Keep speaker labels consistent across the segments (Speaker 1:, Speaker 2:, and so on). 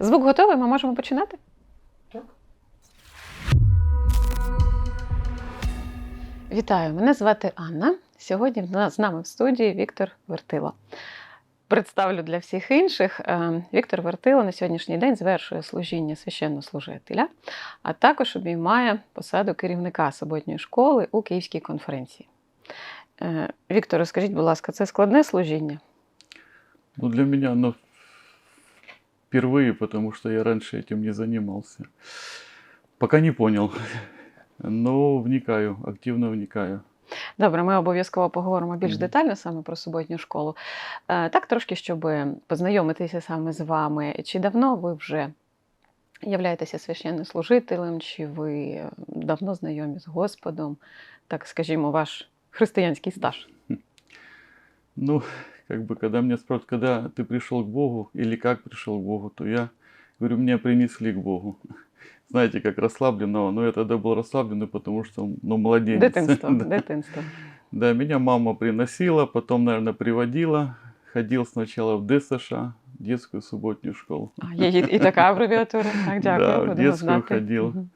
Speaker 1: Звук готовий, ми можемо починати?
Speaker 2: Так.
Speaker 1: Вітаю, мене звати Анна. Сьогодні в нас- з нами в студії Віктор Вертило. Представлю для всіх інших. е, Віктор Вертило на сьогоднішній день звершує служіння священнослужителя, а також обіймає посаду керівника суботньої школи у Київській конференції. Е, Віктор, скажіть, будь ласка, це складне служіння?
Speaker 2: Ну, для меня оно впервые, потому что я раньше этим не занимался. Пока не понял, но вникаю, активно вникаю.
Speaker 1: Добре, ми обов'язково поговоримо більш детально саме про суботню школу. Е, Так, трошки, щоб познайомитися саме з вами. Чи давно ви вже являєтеся священнослужителем, чи ви давно знайомі з Господом? Так, скажімо, ваш християнський стаж.
Speaker 2: Ну, как бы, когда меня спрашивают, когда ты пришел к Богу или как пришел к Богу, то я говорю, меня принесли к Богу. Знаете, как расслабленного, но я тогда был расслабленный, потому что, ну, младенец.
Speaker 1: Дитинство,
Speaker 2: Да.
Speaker 1: дитинство.
Speaker 2: Да, меня мама приносила, потом, наверное, приводила. Ходил сначала в ДСШ, детскую субботнюю школу.
Speaker 1: А, є і, і така абревіатура. Так, дякую.
Speaker 2: Да, в
Speaker 1: будемо
Speaker 2: детскую
Speaker 1: знати.
Speaker 2: ходил.
Speaker 1: Мгм.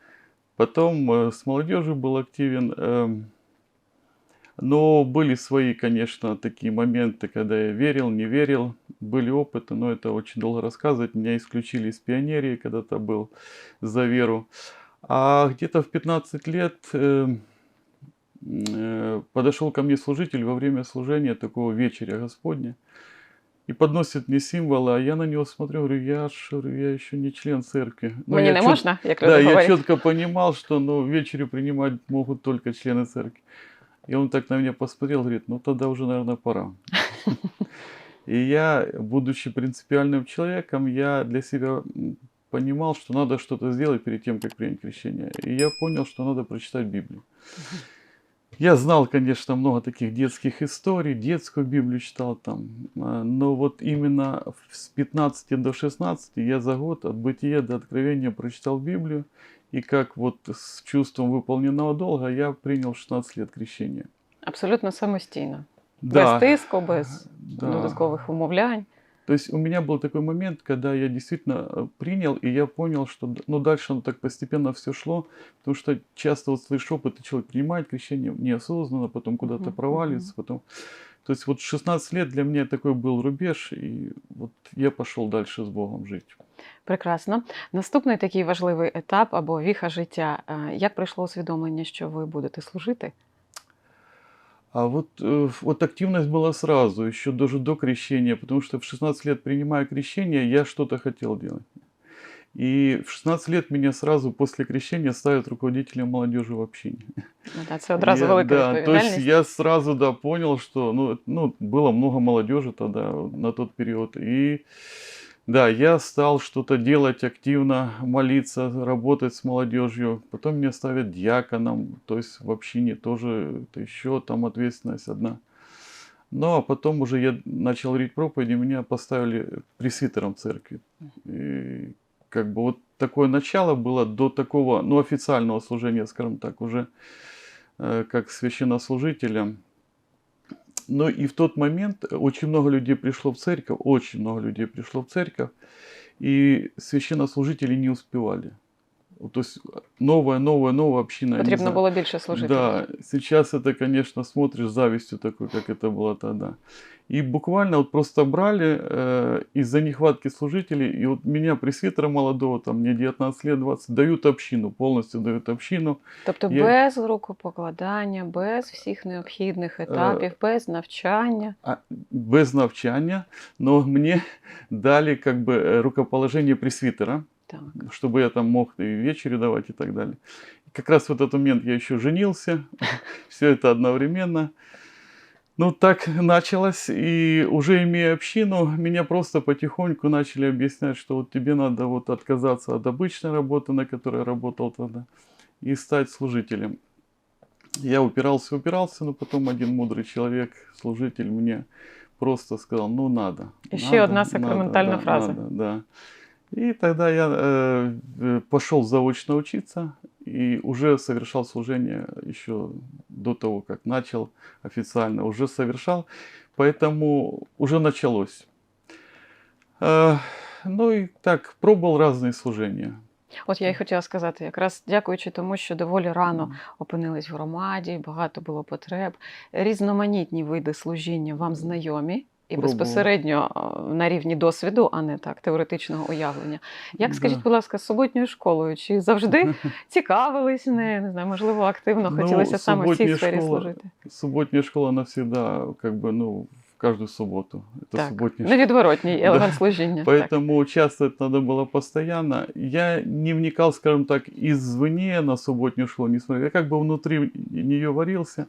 Speaker 2: Потом э, с молодежью был активен. эм, но были свои, конечно, такие моменты, когда я верил, не верил. Были опыты, но это очень долго рассказывать. Меня исключили из пионерии, когда-то был за веру. А где-то в 15 лет э, э, подошел ко мне служитель во время служения такого вечеря Господня и подносит мне символы, а я на него смотрю, говорю, я, говорю, я еще не член церкви. Ну,
Speaker 1: Мені
Speaker 2: я
Speaker 1: не
Speaker 2: чё-
Speaker 1: можна, як
Speaker 2: да,
Speaker 1: люди
Speaker 2: я четко понимал, что ну, вечерю принимать могут только члены церкви. И он так на меня посмотрел, говорит, ну тогда уже, наверное, пора. И я, будучи принципиальным человеком, я для себя понимал, что надо что-то сделать перед тем, как принять крещение. И я понял, что надо прочитать Библию. Я знал, конечно, много таких детских историй, детскую Библию читал там, а, но вот именно с 15 до 16 я за год от бытия до откровения прочитал Библию, и как вот с чувством выполненного долга я принял 16 лет крещения.
Speaker 1: Абсолютно самостійно. Без тиску, без
Speaker 2: да.
Speaker 1: додаткових умовлянь.
Speaker 2: То есть у меня был такой момент, когда я действительно э, принял, и я понял, что ну, дальше оно так постепенно все шло, потому что часто вот слышишь опыт, и человек принимает крещение неосознанно, потом куда-то
Speaker 1: Мгм,
Speaker 2: проваливается, потом... То есть вот 16 лет для меня такой был рубеж, и вот я пошел дальше с Богом жить.
Speaker 1: Прекрасно. Наступний такий важливий етап або віха життя. Як прийшло усвідомлення, що ви будете служити?
Speaker 2: А вот, вот активность была сразу, еще даже до крещения, потому что в 16 лет, принимая крещение, я что-то хотел делать. И в 16 лет меня сразу после крещения ставят руководителем молодежи в общине.
Speaker 1: Ну, та, це одразу
Speaker 2: Я-
Speaker 1: велика
Speaker 2: да, то есть
Speaker 1: відповідальність.
Speaker 2: я сразу да, понял, что ну, ну, было много молодежи тогда, на тот период. И да, я стал что-то делать активно, молиться, работать с молодежью. Потом меня ставят диаконом, то есть в общине тоже это еще там ответственность одна. Ну, а потом уже я начал говорить проповеди, меня поставили пресвитером церкви. И как бы вот такое начало было до такого, ну, официального служения, скажем так, уже э, как священнослужителя. Но и в тот момент очень много людей пришло в церковь, очень много людей пришло в церковь, и священнослужители не успевали. Вот, То есть новая, новая, новая община. я не
Speaker 1: Потрібно
Speaker 2: знаю.
Speaker 1: було більше служити.
Speaker 2: Да, сейчас это, конечно, смотришь с завистью такой, как это было тогда. И буквально вот просто брали э, из-за нехватки служителей, и вот меня, пресвитера молодого, там мне 19 лет, 20, дают общину, полностью дают общину.
Speaker 1: Тобто
Speaker 2: Я-
Speaker 1: без рукопокладання, без всіх необхідних
Speaker 2: Е,
Speaker 1: етапів, без навчання.
Speaker 2: а, без навчания, но мне дали как бы э, рукоположение пресвитера,
Speaker 1: Так.
Speaker 2: чтобы я там мог и вечерю давать и так далее. И как раз в этот момент я еще женился, все это одновременно. Ну, так началось, и уже имея общину, меня просто потихоньку начали объяснять, что вот тебе надо вот отказаться от обычной работы, на которой я работал тогда, и стать служителем. Я упирался, упирался, но потом один мудрый человек, служитель, мне просто сказал, ну надо.
Speaker 1: Еще
Speaker 2: надо,
Speaker 1: одна сакраментальная
Speaker 2: да,
Speaker 1: фраза.
Speaker 2: надо, да. И тогда я э, э, пошел заочно учиться и уже совершал служение еще до того, как начал официально, уже совершал, поэтому уже началось. Э, ну и так, пробовал разные служения.
Speaker 1: От я й хотіла сказати, якраз дякуючи тому, що доволі рано опинились в громаді, багато було потреб, різноманітні види служіння вам знайомі. І
Speaker 2: Пробував.
Speaker 1: безпосередньо е, на рівні досвіду, а не так теоретичного уявлення. Як скажіть,
Speaker 2: Да.
Speaker 1: будь ласка, з суботньою школою? Чи завжди цікавились нею? Не знаю, можливо, активно
Speaker 2: Ну,
Speaker 1: хотілося саме в цій
Speaker 2: суботня
Speaker 1: сфері
Speaker 2: школа,
Speaker 1: служити?
Speaker 2: Субботняя школа, она всегда, как бы, ну, в каждую субботу. Это
Speaker 1: Так,
Speaker 2: субботняя школа.
Speaker 1: невідворотній елемент служіння. Так.
Speaker 2: Поэтому участвовать надо было постоянно. Я не вникал, скажем так, извне на субботнюю школу, не смотрел. Я как бы внутри нее варился.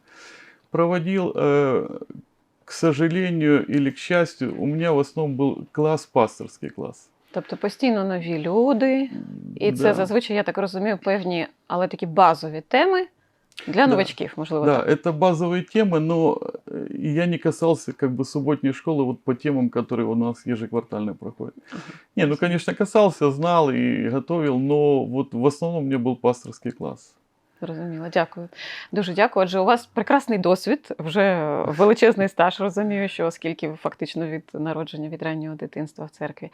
Speaker 2: Проводил, э, к сожалению или к счастью, у меня в основном был класс, пасторский класс.
Speaker 1: Тобто постійно нові люди, і це
Speaker 2: Да.
Speaker 1: зазвичай, я так розумію, певні, але такі базові теми для
Speaker 2: Да.
Speaker 1: новачків, можливо.
Speaker 2: Да,
Speaker 1: так.
Speaker 2: это базовые темы, но э, я не касался как бы субботней школы вот по темам, которые у нас ежеквартально проходят. Не, ну, конечно, касался, знал и готовил, но вот в основном у меня был пасторский класс.
Speaker 1: Зрозуміло, дякую. Дуже дякую. Отже, у вас прекрасний досвід, вже величезний стаж, розумію, що оскільки ви фактично від народження, від раннього дитинства в церкві.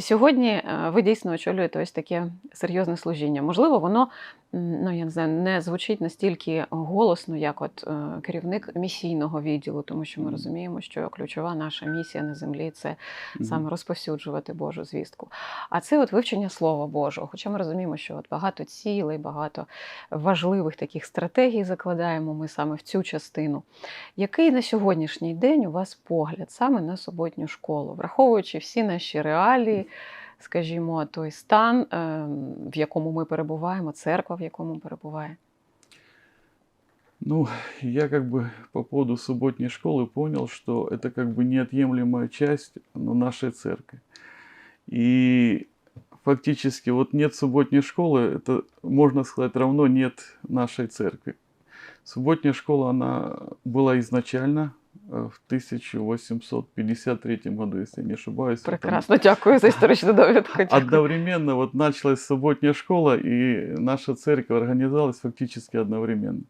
Speaker 1: Сьогодні е, ви дійсно очолюєте ось таке серйозне служіння. Можливо, воно ну, я не знаю, не звучить настільки голосно, як от е, керівник місійного відділу, тому що ми розуміємо, що ключова наша місія на землі це саме розповсюджувати Божу звістку. А це от вивчення Слова Божого. Хоча ми розуміємо, що от багато цілей, багато важливих таких стратегій закладаємо ми саме в цю частину. Який на сьогоднішній день у вас погляд саме на суботню школу, враховуючи всі наші реалії, скажімо, той стан, ем, в якому ми перебуваємо, церква, в якому перебуває?
Speaker 2: Ну, я как бы по поводу субботней школы понял, что это как бы неотъемлемая часть ну, нашей церкви. И фактически вот нет субботней школы, это, можно сказать, равно нет нашей церкви. Субботняя школа, она была изначально э, в 1853 году, если я не ошибаюсь. Это
Speaker 1: Прекрасно, дякую за історичну довідку. Дякую.
Speaker 2: Одновременно вот началась субботняя школа, и наша церковь организовалась фактически одновременно.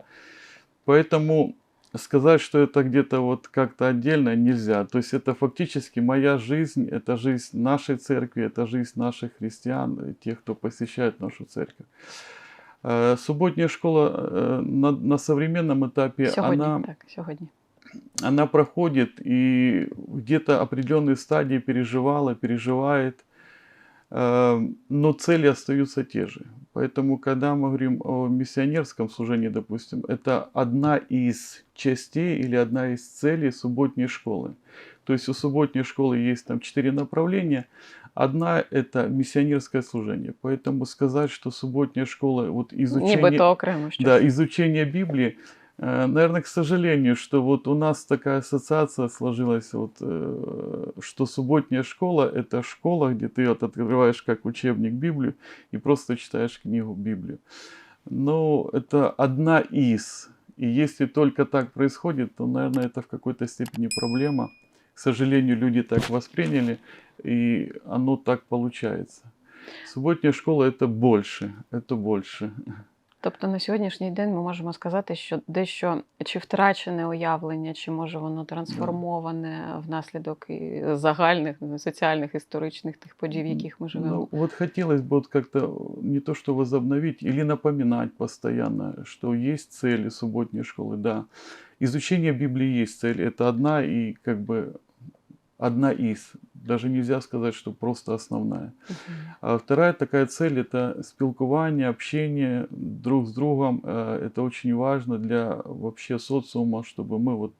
Speaker 2: Поэтому сказать, что это где-то вот как-то отдельно нельзя. То есть это фактически моя жизнь, это жизнь нашей церкви, это жизнь наших христиан, э, тех, кто посещает нашу церковь. Э, Субботняя школа э, на, на современном этапе,
Speaker 1: Сьогодні,
Speaker 2: она
Speaker 1: так, сьогодні.
Speaker 2: она проходит и где-то определенные стадии переживала, переживает, э, но цели остаются те же. Поэтому, когда мы говорим о миссионерском служении, допустим, это одна из частей или одна из целей субботней школы. То есть у субботней школы есть там четыре направления. Одна – это миссионерское служение. Поэтому сказать, что субботняя школа, вот изучение... Да, изучение Библии. Наверное, к сожалению, что вот у нас такая ассоциация сложилась, вот, э, что субботняя школа – это школа, где ты вот открываешь как учебник Библию и просто читаешь книгу Библию. Но это одна из. И если только так происходит, то, наверное, это в какой-то степени проблема. К сожалению, люди так восприняли, и оно так получается. Субботняя школа – это больше, это больше.
Speaker 1: Тобто на сьогоднішній день ми можемо сказати, що дещо чи втрачене уявлення, чи може воно трансформоване внаслідок і загальних ну, соціальних історичних тих подій, в яких ми живемо.
Speaker 2: Ну, вот хотелось бы вот как-то не то что возобновить, или напоминать постоянно, что есть цели субботней школы, да. Изучение Библии есть цель, это одна и как бы одна из. Даже нельзя сказать, что просто основная.
Speaker 1: Мгм.
Speaker 2: А вторая такая цель – это спілкування, общение друг с другом. Э, Это очень важно для вообще социума, чтобы мы вот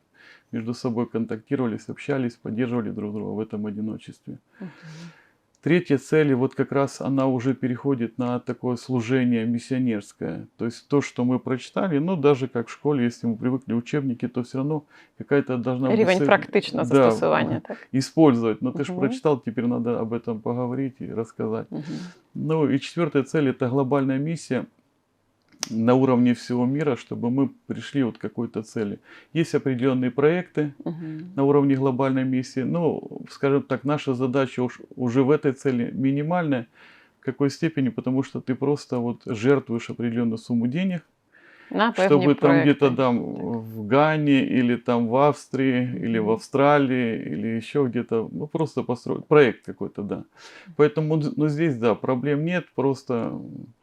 Speaker 2: между собой контактировались, общались, поддерживали друг друга в этом одиночестве.
Speaker 1: Мгм.
Speaker 2: Третья цель, вот как раз она уже переходит на такое служение миссионерское. То есть то, что мы прочитали, ну даже как в школе, если мы привыкли учебники, то все равно какая-то должна быть
Speaker 1: Рівень
Speaker 2: цель,
Speaker 1: практичного
Speaker 2: да,
Speaker 1: застосування, так?
Speaker 2: использовать. Но ты же прочитал, теперь надо об этом поговорить и рассказать.
Speaker 1: Мгм.
Speaker 2: Ну и четвертая цель это глобальная миссия на уровне всего мира, чтобы мы пришли вот к какой-то цели. Есть определенные проекты
Speaker 1: Мгм.
Speaker 2: на уровне глобальной миссии. Ну, скажем так, наша задача уж, уже в этой цели минимальная. В какой степени? Потому что ты просто вот жертвуешь определенную сумму денег
Speaker 1: На
Speaker 2: чтобы там где-то там в Гане или там в Австрии или в. Австралии или еще где-то, ну просто построить проект какой-то, да. Поэтому, ну здесь, да, проблем нет, просто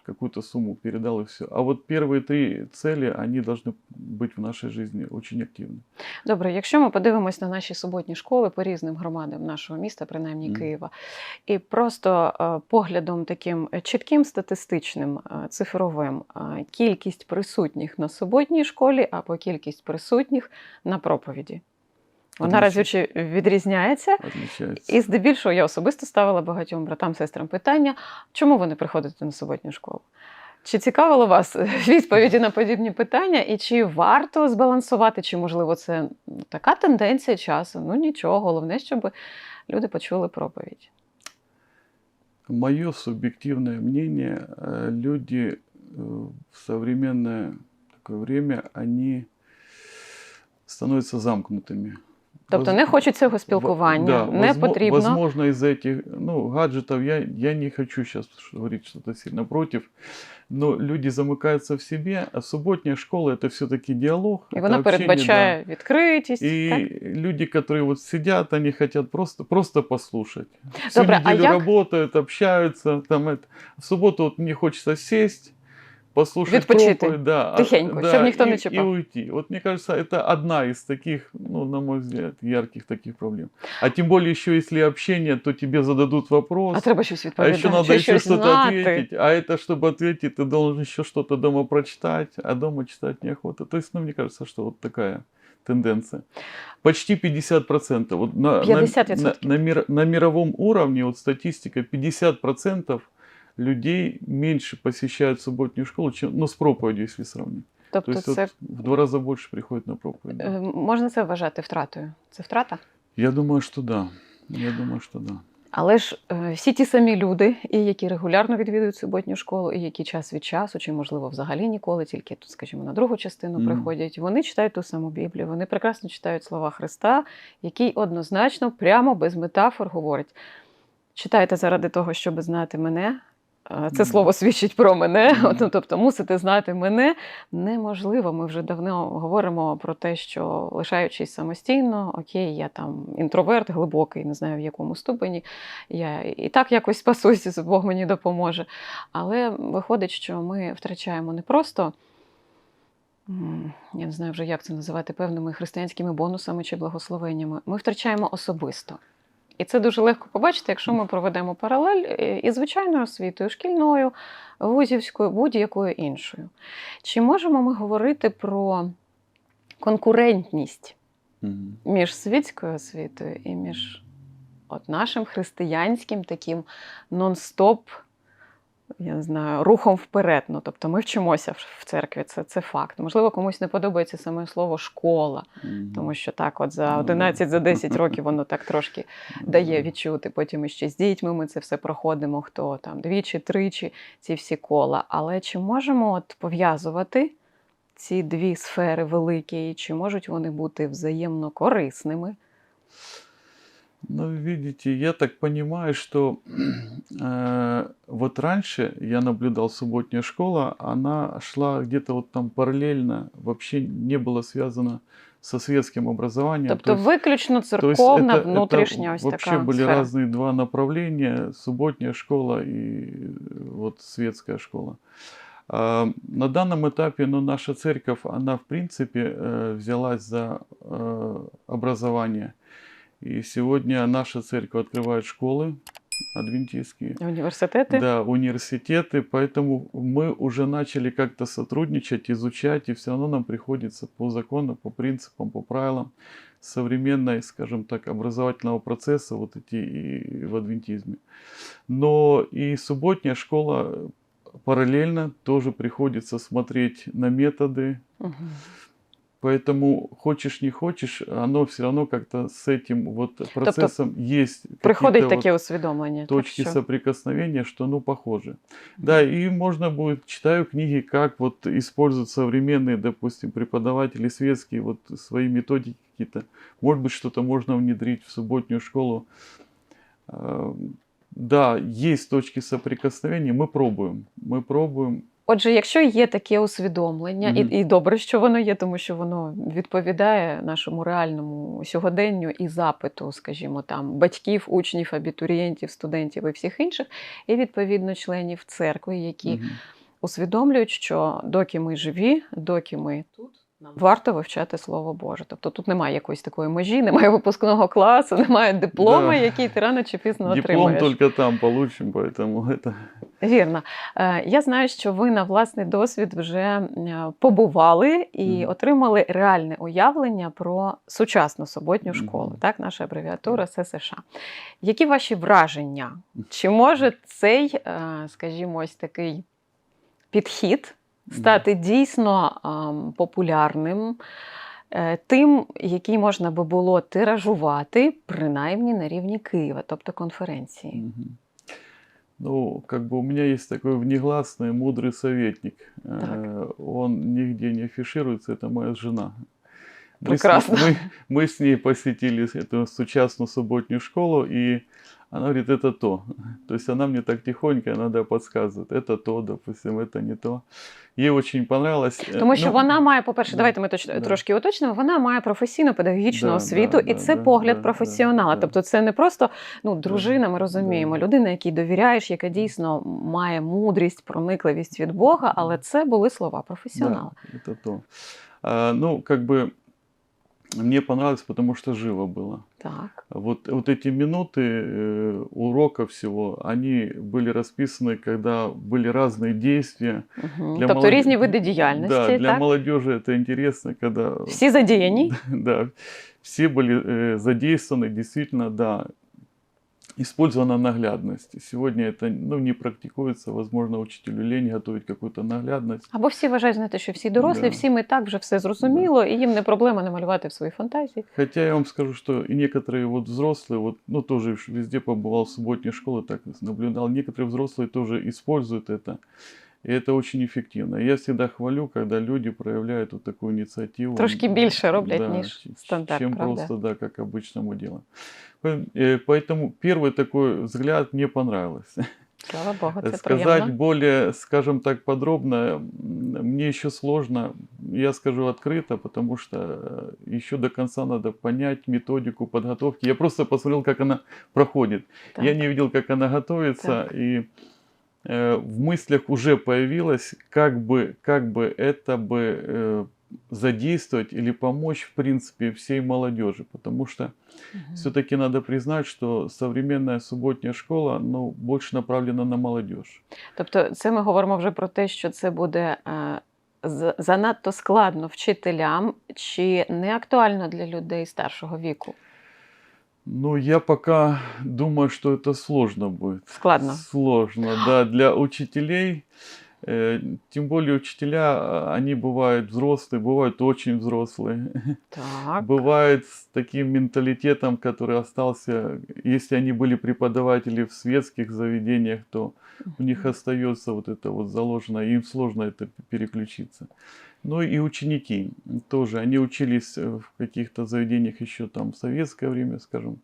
Speaker 2: какую-то сумму передал и все. А вот первые три цели, они должны быть в нашей жизни очень активны.
Speaker 1: Добре, якщо ми подивимось на наші суботні школи по різним громадам нашого міста, принаймні
Speaker 2: Мгм.
Speaker 1: Києва, і просто е, поглядом таким е, чітким статистичним, е, цифровим, е, кількість присутніх на суботній школі або кількість присутніх на проповіді. Вона
Speaker 2: Однозначно.
Speaker 1: разюче відрізняється.
Speaker 2: Отличается.
Speaker 1: І здебільшого я особисто ставила багатьом братам, сестрам питання, чому ви не приходите на суботню школу? Чи цікавило вас відповіді на подібні питання, і чи варто збалансувати, чи можливо це ну, така тенденція часу? Ну нічого, головне, щоб люди почули проповідь.
Speaker 2: Мое субъективное мнение, э, люди э, в современное такое время, они становятся замкнутыми.
Speaker 1: Тобто
Speaker 2: Воз-
Speaker 1: не хочуть цього
Speaker 2: Во-
Speaker 1: спілкування,
Speaker 2: да,
Speaker 1: не
Speaker 2: возмо-
Speaker 1: потрібно.
Speaker 2: Возможно, из этих ну, гаджетов я, я не хочу сейчас говорить что-то сильно против, но люди замыкаются в себе, а субботняя школа это все-таки диалог.
Speaker 1: І
Speaker 2: это
Speaker 1: вона
Speaker 2: общение,
Speaker 1: передбачає відкритість.
Speaker 2: да. И
Speaker 1: так?
Speaker 2: люди, которые вот сидят, они хотят просто, просто послушать. Всю
Speaker 1: Добре, а
Speaker 2: неделю
Speaker 1: як-
Speaker 2: работают, общаются. Там это. В субботу вот мне хочется сесть, послушать
Speaker 1: Відпочити
Speaker 2: проповедь, да, а-
Speaker 1: тихенько,
Speaker 2: да,
Speaker 1: щоб ніхто не
Speaker 2: и, и
Speaker 1: чіпав.
Speaker 2: уйти. Вот мне кажется, это одна из таких, ну, на мой взгляд, ярких таких проблем. А тем более еще если общение, то тебе зададут вопрос.
Speaker 1: А треба щось
Speaker 2: А
Speaker 1: відповідати,
Speaker 2: еще надо
Speaker 1: чи
Speaker 2: еще
Speaker 1: щось
Speaker 2: что-то
Speaker 1: знати.
Speaker 2: ответить. А это, чтобы ответить, ты должен еще что-то дома прочитать, а дома читать неохота. То есть, ну, мне кажется, что вот такая тенденция. Почти 50%. Вот на, на,
Speaker 1: 50%.
Speaker 2: на, на, мир- на мировом уровне, вот статистика, 50% людей меньше посещают субботнюю школу, чем, ну, с проповедью, если сравнить. То
Speaker 1: Тобто
Speaker 2: есть
Speaker 1: це
Speaker 2: вот в два раза больше приходит на проповедь. да.
Speaker 1: е, можна це вважати втратою. Це втрата?
Speaker 2: Я думаю, что да. Я думаю, что да.
Speaker 1: Але ж е, всі ті самі люди, і які регулярно відвідують суботню школу, і які час від часу, чи можливо взагалі ніколи, тільки тут, скажімо, на другу частину
Speaker 2: Мгм.
Speaker 1: приходять, вони читають ту саму Біблію, вони прекрасно читають слова Христа, який однозначно, прямо без метафор говорить: читайте заради того, щоб знати мене. Це слово свідчить про мене, ну, тобто мусите знати мене неможливо. Ми вже давно говоримо про те, що лишаючись самостійно, окей, я там інтроверт глибокий, не знаю в якому ступені, я і так якось спасуся, Бог мені допоможе. Але виходить, що ми втрачаємо не просто. Я не знаю вже, як це називати певними християнськими бонусами чи благословеннями. Ми втрачаємо особисто. І це дуже легко побачити, якщо ми проведемо паралель і із звичайною освітою, шкільною, вузівською, будь-якою іншою. Чи можемо ми говорити про конкурентність між світською освітою і між от нашим християнським таким нон-стоп, я не знаю, рухом вперед. Ну, тобто ми вчимося в- церкві, це, це факт. Можливо, комусь не подобається саме слово школа, тому що так, от за
Speaker 2: Ну, да.
Speaker 1: 11, за 10 років воно так трошки дає відчути. Потім іще з дітьми ми це все проходимо, хто там двічі, тричі, ці всі кола. Але чи можемо от пов'язувати ці дві сфери великі, і чи можуть вони бути взаємно корисними?
Speaker 2: Ну, видите, я так понимаю, что э, вот раньше я наблюдал субботняя школа, она шла где-то вот там параллельно, вообще не было связано со светским образованием.
Speaker 1: Тобто
Speaker 2: То есть-
Speaker 1: виключно
Speaker 2: то есть
Speaker 1: церковна,
Speaker 2: это- это
Speaker 1: ось
Speaker 2: вообще
Speaker 1: така
Speaker 2: были
Speaker 1: сфера.
Speaker 2: разные два направления, субботняя школа и э, вот светская школа. А, На данном этапе, ну, наша церковь, она в принципе э, взялась за э, образование. И сегодня наша церковь открывает школы адвентистские.
Speaker 1: Університети.
Speaker 2: Да, университеты, поэтому мы уже начали как-то сотрудничать, изучать, и все равно нам приходится по закону, по принципам, по правилам современной, скажем так, образовательного процесса вот идти и в адвентизме. Но и субботняя школа параллельно тоже приходится смотреть на методы,
Speaker 1: Мгм.
Speaker 2: Поэтому хочешь не хочешь, оно все равно как-то с этим вот процессом есть
Speaker 1: Приходить
Speaker 2: вот
Speaker 1: усвідомлення. так
Speaker 2: точки
Speaker 1: що-
Speaker 2: соприкосновения, что ну похоже. Да, и можно будет, читаю книги, как вот используют современные, допустим, преподаватели светские, вот свои методики какие-то. Может быть, что-то можно внедрить в субботнюю школу. А, Да, есть точки соприкосновения, мы пробуем. Мы пробуем.
Speaker 1: Отже, якщо є таке усвідомлення,
Speaker 2: Мгм.
Speaker 1: і, і добре, що воно є, тому що воно відповідає нашому реальному сьогоденню і запиту, скажімо, там батьків, учнів, абітурієнтів, студентів і всіх інших, і відповідно членів церкви, які
Speaker 2: Мгм.
Speaker 1: усвідомлюють, що доки ми живі, доки ми тут. Нам варто вивчати слово Боже. Тобто тут немає якоїсь такої межі, немає випускного класу, немає диплома,
Speaker 2: Да.
Speaker 1: який ти рано чи пізно
Speaker 2: Диплом
Speaker 1: отримаєш.
Speaker 2: только там получим, поэтому это...
Speaker 1: Вірно. Е, Я знаю, що ви на власний досвід вже побували і
Speaker 2: Мгм.
Speaker 1: отримали реальне уявлення про сучасну суботню школу, так, наша абревіатура ССШ. Які ваші враження? Чи може цей, е, скажімо, ось такий підхід стати дійсно ем, популярним? е, Тим, який можна би було тиражувати, принаймні на рівні Києва, тобто конференції.
Speaker 2: Мгм. Ну, как бы у меня есть такой внегласный мудрый советник.
Speaker 1: Так.
Speaker 2: Э, Он нигде не афишируется, это моя жена. Мы с-
Speaker 1: Прекрасно.
Speaker 2: Мы, мы с ней посетили эту сучасную субботнюю школу, и она говорит, это то. То есть она мне так тихонько иногда подсказывает, это то, допустим, это не то. Ей очень понравилось. Э,
Speaker 1: Тому що
Speaker 2: ну,
Speaker 1: вона має, по-перше,
Speaker 2: да,
Speaker 1: давайте ми точно
Speaker 2: да.
Speaker 1: трошки уточнимо. Вона має професійну педагогічну
Speaker 2: Да,
Speaker 1: освіту,
Speaker 2: да,
Speaker 1: і
Speaker 2: да,
Speaker 1: це
Speaker 2: да,
Speaker 1: погляд
Speaker 2: да,
Speaker 1: професіонала.
Speaker 2: да, да.
Speaker 1: Тобто, це не просто ну дружина. Ми розуміємо,
Speaker 2: да.
Speaker 1: людина, якій довіряєш, яка дійсно має мудрість, проникливість від Бога. Але це були слова професіонала.
Speaker 2: Да, это то. А, ну, как бы мне понравилось, потому что живо было.
Speaker 1: Так,
Speaker 2: Вот, вот эти минуты э, урока всего, они были расписаны, когда были разные действия.
Speaker 1: угу.
Speaker 2: Для
Speaker 1: тобто
Speaker 2: молоді-
Speaker 1: різні види діяльності,
Speaker 2: Да, для
Speaker 1: так
Speaker 2: молодежи это интересно, когда
Speaker 1: всі задіяні.
Speaker 2: да, все были э, задействованы, действительно, да, использована наглядность. Сегодня это ну, не практикуется, возможно, учителю лень готовить какую-то наглядность.
Speaker 1: Або всі вважають, знаєте, що всі дорослі,
Speaker 2: Да.
Speaker 1: всім і так вже все зрозуміло, і їм не проблема намалювати в своїй фантазії.
Speaker 2: Хотя я вам скажу, что и некоторые вот взрослые, вот, ну тоже ж везде побывал в субботней школе, так наблюдал, некоторые взрослые тоже используют это. И это очень эффективно. Я всегда хвалю, когда люди проявляют вот такую инициативу.
Speaker 1: Трошки більше роблять,
Speaker 2: Да,
Speaker 1: ніж
Speaker 2: ч-
Speaker 1: стандарт,
Speaker 2: Чем
Speaker 1: правда?
Speaker 2: просто, да, как обычно мы делаем. По- э, Поэтому первый такой взгляд мне понравился.
Speaker 1: Слава Богу, це
Speaker 2: Сказать
Speaker 1: приємно.
Speaker 2: более, скажем так, подробно м, мне еще сложно. Я скажу открыто, потому что э, еще до конца надо понять методику подготовки. Я просто посмотрел, как она проходит.
Speaker 1: Так.
Speaker 2: Я не видел, как она готовится, и э, в мыслях уже появилось, как бы, как бы это бы э, задействовать или помочь, в принципе, всей молодежи, потому что
Speaker 1: Мгм.
Speaker 2: все-таки надо признать, что современная субботняя школа, ну, больше направлена на молодежь.
Speaker 1: Тобто, це ми говоримо вже про те, що це буде е, з- занадто складно вчителям, чи не актуально для людей старшого віку.
Speaker 2: Ну, я пока думаю, что это сложно будет.
Speaker 1: Складно.
Speaker 2: Сложно, да, для учителей. Э, Тем более учителя, а, они бывают взрослые, бывают очень взрослые.
Speaker 1: Так.
Speaker 2: Бывает с таким менталитетом, который остался, если они были преподаватели в светских заведениях, то у них остается вот это вот заложено, им сложно это переключиться. Ну и ученики тоже, они учились э, в каких-то заведениях еще там в советское время, скажем,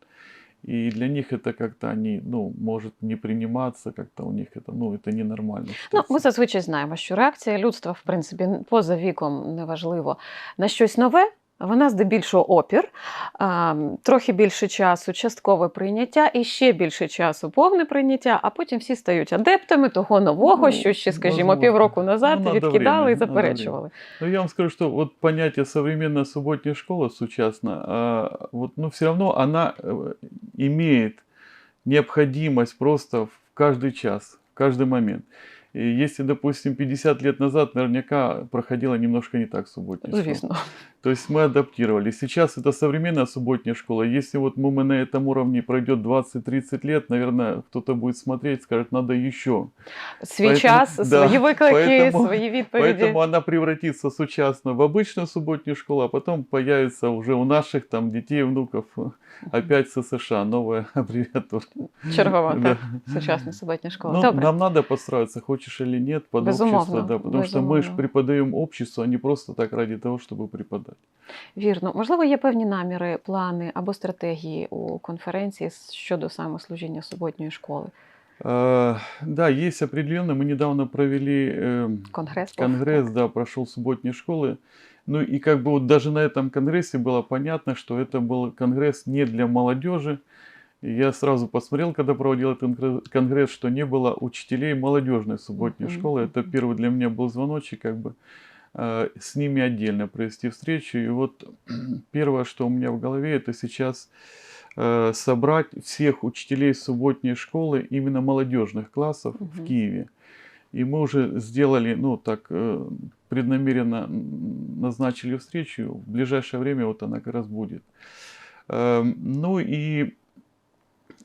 Speaker 2: и для них это как-то они, ну, может не приниматься, как-то у них это, ну, это ненормально.
Speaker 1: Ну, ми
Speaker 2: считается.
Speaker 1: зазвичай знаємо, що реакція людства, в принципі, поза віком неважливо на щось нове. Вона здебільшого опір, а, трохи більше часу, часткове прийняття і ще більше часу повне прийняття, а потім всі стають адептами того нового,
Speaker 2: Ну,
Speaker 1: що ще, скажімо,
Speaker 2: возможно.
Speaker 1: півроку назад
Speaker 2: Ну, надо
Speaker 1: відкидали
Speaker 2: время,
Speaker 1: і
Speaker 2: надо
Speaker 1: заперечували.
Speaker 2: Ну, я вам скажу, что вот понятие современная субботняя школа сучасна, а, вот, ну, все равно она э, имеет необходимость просто в каждый час, в каждый момент. И если, допустим, 50 лет назад наверняка проходила немножко не так субботняя школа.
Speaker 1: Звісно.
Speaker 2: То есть мы адаптировали. Сейчас это современная субботняя школа. Если вот мы, мы на этом уровне пройдет 20-30 лет, наверное, кто-то будет смотреть, скажет, надо еще.
Speaker 1: Свій
Speaker 2: Поэтому-
Speaker 1: час,
Speaker 2: да,
Speaker 1: свої виклики,
Speaker 2: поэтому-
Speaker 1: свої відповіді.
Speaker 2: Поэтому она превратится сучасно в обычную субботнюю школу, а потом появится уже у наших там детей, внуков опять ССШ, новая аббревиатура.
Speaker 1: Чергова,
Speaker 2: Да.
Speaker 1: так, сучасна суботня школа.
Speaker 2: Ну,
Speaker 1: Добре.
Speaker 2: нам надо подстроиться, хочешь или нет, под
Speaker 1: Безумовно,
Speaker 2: общество, да, потому что мы же
Speaker 1: безумовно.
Speaker 2: преподаем обществу, а не просто так ради того, чтобы преподать.
Speaker 1: Вірно, можливо, є певні наміри, плани або стратегії у конференції щодо саме служіння суботньої школи.
Speaker 2: Э, Да, есть определенно. Мы недавно провели э,
Speaker 1: Конгрес. був,
Speaker 2: конгресс,
Speaker 1: так.
Speaker 2: да, прошел субботние школы. Ну и как бы вот даже на этом конгрессе было понятно, что это был конгресс не для молодежи. И я сразу посмотрел, когда проводил этот конгресс- конгресс, что не было учителей молодежной субботней
Speaker 1: Мгм,
Speaker 2: школы. Это
Speaker 1: мгм.
Speaker 2: первый для меня был звоночек, как бы э, с ними отдельно провести встречу. И вот первое, что у меня в голове, это сейчас э, собрать всех учителей субботней школы именно молодежных классов
Speaker 1: Мгм.
Speaker 2: в Киеве. И мы уже сделали, ну так, э, преднамеренно назначили встречу. В ближайшее время вот она как раз будет. Эм, Ну и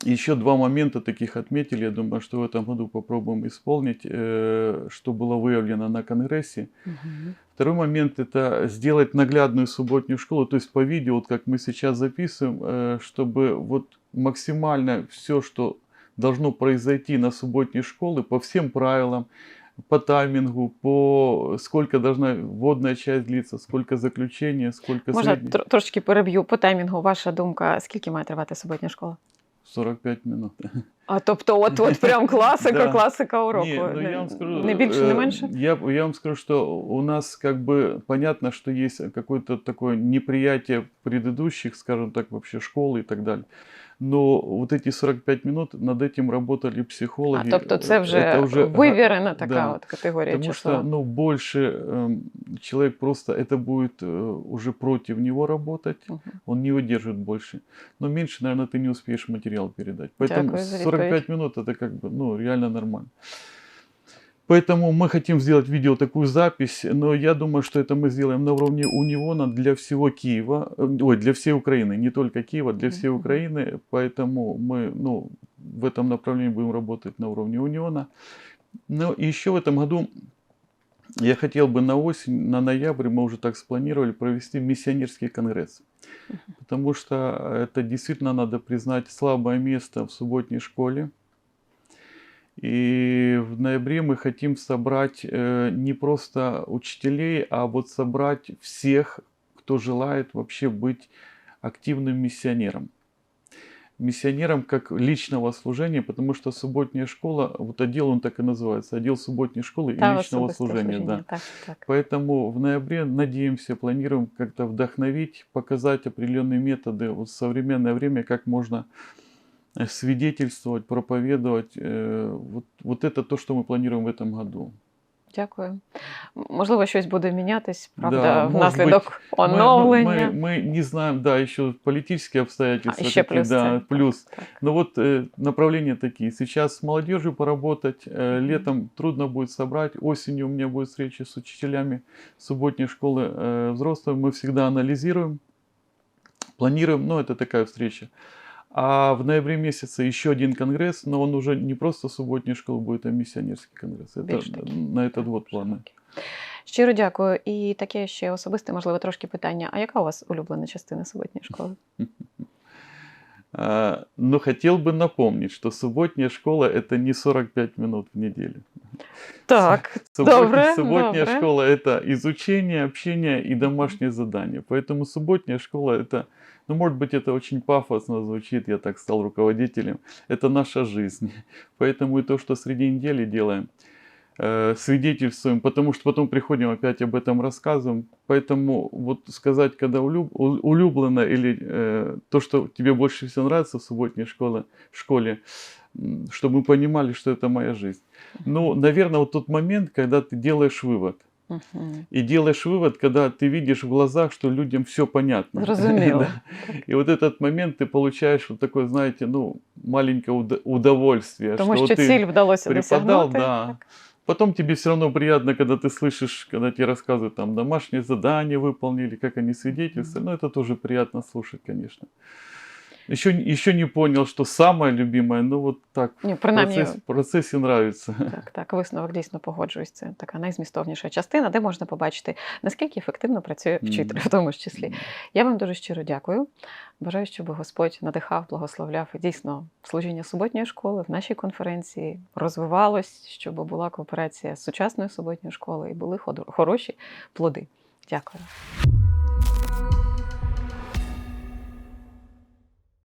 Speaker 2: еще два момента таких отметили. Я думаю, что в этом году попробуем исполнить, э, что было выявлено на конгрессе.
Speaker 1: Мгм.
Speaker 2: Второй момент это сделать наглядную субботнюю школу, то есть по видео, вот как мы сейчас записываем, э, чтобы вот максимально все, что должно произойти на субботней школе, по всем правилам, по таймингу, по сколько должна вводная часть длиться, сколько заключения, сколько
Speaker 1: Можна
Speaker 2: средних.
Speaker 1: тр- трошечки переб'ю по таймінгу. Ваша думка, скільки має тривати суботня школа?
Speaker 2: 45 минут.
Speaker 1: А тобто, от, от прям класика,
Speaker 2: Да.
Speaker 1: класика уроку.
Speaker 2: Не, ну
Speaker 1: не,
Speaker 2: я вам скажу,
Speaker 1: не більше, не
Speaker 2: э,
Speaker 1: менше?
Speaker 2: Я, я вам скажу, что у нас как бы понятно, что есть какое-то такое неприятие предыдущих, скажем так, вообще школы и так далее. Но вот эти 45 минут над этим работали психологи.
Speaker 1: А, тобто це вже,
Speaker 2: Это уже
Speaker 1: вивірена така
Speaker 2: да.
Speaker 1: от категорія
Speaker 2: Потому
Speaker 1: часова.
Speaker 2: что, ну, больше эм, человек просто, это будет э, уже против него работать,
Speaker 1: Мгм.
Speaker 2: он не выдержит больше. Но меньше, наверное, ты не успеешь материал передать. Поэтому
Speaker 1: Дякую за
Speaker 2: 45 минут это как бы, ну, реально нормально. Поэтому мы хотим сделать видео такую запись, но я думаю, что это мы сделаем на уровне Унивона для всего Киева, э, ой, для всей Украины, не только Киева, для всей. Украины. Поэтому мы, ну, в этом направлении будем работать на уровне Униона. Ну, и еще в этом году я хотел бы на осень, на ноябрь, мы уже так спланировали, провести миссионерский конгресс. Потому что это действительно надо признать слабое место в субботней школе. И в ноябре мы хотим собрать э, не просто учителей, а вот собрать всех, кто желает вообще быть активным миссионером. Миссионером как личного служения, потому что субботняя школа, вот отдел он так и называется, отдел субботней школы и
Speaker 1: Та
Speaker 2: личного
Speaker 1: особисте
Speaker 2: служения. Да.
Speaker 1: Так, так.
Speaker 2: Поэтому в ноябре надеемся, планируем как-то вдохновить, показать определенные методы вот в современное время, как можно э, свидетельствовать, проповедовать. Э, Вот, вот это то, что мы планируем в этом году.
Speaker 1: Дякую. Можливо, щось буде мінятись, правда,
Speaker 2: Да,
Speaker 1: внаслідок
Speaker 2: мы-
Speaker 1: оновлення.
Speaker 2: мы- мы не знаем, да, еще политические
Speaker 1: А,
Speaker 2: обстоятельства.
Speaker 1: ще
Speaker 2: какие,
Speaker 1: плюс
Speaker 2: да,
Speaker 1: це.
Speaker 2: плюс.
Speaker 1: Так, так.
Speaker 2: Но вот э, направления такие. Сейчас с молодежью поработать, э, летом трудно будет собрать, осенью у меня будет встреча с учителями субботней школы э, взрослых. Мы всегда анализируем, планируем, но это такая встреча. А в ноябре месяце еще один конгресс, но он уже не просто субботняя школа будет, а миссионерский конгресс. Это
Speaker 1: Більш такий.
Speaker 2: на этот год планы.
Speaker 1: широкий. Щиро дякую. І таке ще особисте, можливо, трошки питання. А яка у вас улюблена частина суботньої школи?
Speaker 2: А, Но хотел бы напомнить, что субботняя школа это не 45 минут в неделю.
Speaker 1: Так,
Speaker 2: Субботня,
Speaker 1: Добре,
Speaker 2: субботняя
Speaker 1: добре.
Speaker 2: школа это изучение, общение и домашние задания. Поэтому субботняя школа это, ну может быть это очень пафосно звучит, я так стал руководителем, это наша жизнь. Поэтому и то, что среди недели делаем, э, свидетельствуем, потому что потом приходим опять об этом рассказываем. Поэтому вот сказать, когда улюблено или э, то, что тебе больше всего нравится в субботней школе, школе, м, чтобы мы понимали, что это моя жизнь. Ну, наверное, вот тот момент, когда ты делаешь вывод. И делаешь вывод, когда ты видишь в глазах, что людям все понятно.
Speaker 1: зрозуміло.
Speaker 2: Да. И вот этот момент ты получаешь вот такое, знаете, ну, маленькое уда- удовольствие.
Speaker 1: Тому
Speaker 2: что
Speaker 1: що
Speaker 2: ты
Speaker 1: ціль вдалося
Speaker 2: преподал,
Speaker 1: досягнути.
Speaker 2: да.
Speaker 1: Так.
Speaker 2: Потом тебе все равно приятно, когда ты слышишь, когда тебе рассказывают, там, домашнее задание выполнили, как они свидетельствовали. Ну, это тоже приятно слушать, конечно. Еще, еще не понял, что самое любимое, ну, вот так,
Speaker 1: Ні,
Speaker 2: в
Speaker 1: принаймні,
Speaker 2: процессе, в процессе нравится.
Speaker 1: так, так, висновок дійсно погоджуюсь. Це така найзмістовніша частина, де можна побачити, наскільки ефективно працює вчитель, в тому ж числі. Я вам дуже щиро дякую. Бажаю, щоб Господь надихав, благословляв і дійсно служіння суботньої школи в нашій конференції розвивалось, щоб була кооперація з сучасною суботньою школою і були хороші плоди. Дякую.